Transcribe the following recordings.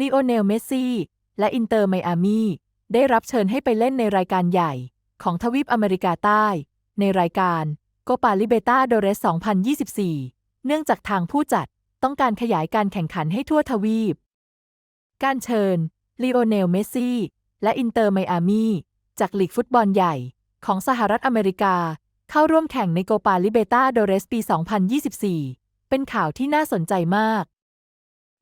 ลีโอเนล เมสซี่ และอินเตอร์ไมอามีได้รับเชิญให้ไปเล่นในรายการใหญ่ของทวีปอเมริกาใต้ ในรายการโกปาลิเบตาโดเรส 2024 เนื่องจากทางผู้จัดต้องการขยายการแข่งขันให้ทั่วทวีป การเชิญลีโอเนล เมสซี่ และอินเตอร์ไมอามีจากลีกฟุตบอลใหญ่ของสหรัฐอเมริกา เข้าร่วมแข่งในโกปาลิเบตาโดเรสปี 2024 เป็นข่าวที่น่าสนใจมาก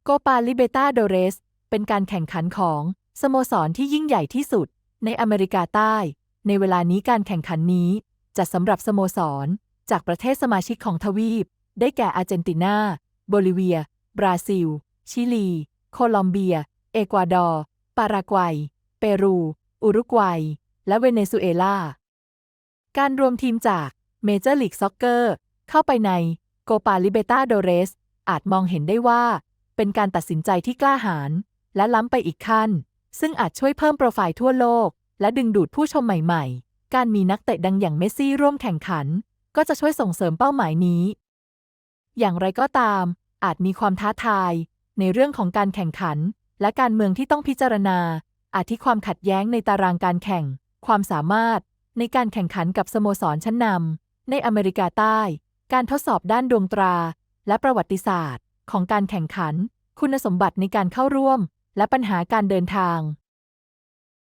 โกปาลิเบตาโดเรส เป็นการแข่งขันของสโมสรที่ยิ่งใหญ่ที่สุด ในอเมริกาใต้ ในเวลานี้การแข่งขันนี้จัดสำหรับสโมสร จากประเทศสมาชิกของทวีป ได้แก่อาร์เจนตินา โบลิเวีย บราซิล ชิลี โคลอมเบีย เอกวาดอร์ ปารากวัย เปรู อุรุกวัย และเวเนซุเอลา การรวมทีมจากเมเจอร์ลีกซ็อกเกอร์ เข้าไปในโกปาลิเบตาโดเรส อาจมองเห็นได้ว่า เป็นการตัดสินใจที่กล้าหาญ และล้ำไปอีกขั้น ซึ่งอาจช่วยเพิ่มโปรไฟล์ทั่วโลก และดึงดูดผู้ชมใหม่ ๆ การมีนักเตะดังอย่างเมสซี่ร่วมแข่งขัน ก็จะช่วยส่งเสริมเป้าหมายนี้ อย่างไรก็ตาม อาจมีความท้าทาย ในเรื่องของการแข่งขัน และการเมืองที่ต้องพิจารณา อาทิความขัดแย้งในตารางการแข่ง ความสามารถ ในการแข่งขันกับสโมสรชั้นนำในอเมริกาใต้ การทดสอบด้านดวงตรา และประวัติศาสตร์ ของการแข่งขัน คุณสมบัติในการเข้าร่วม และปัญหาการเดินทาง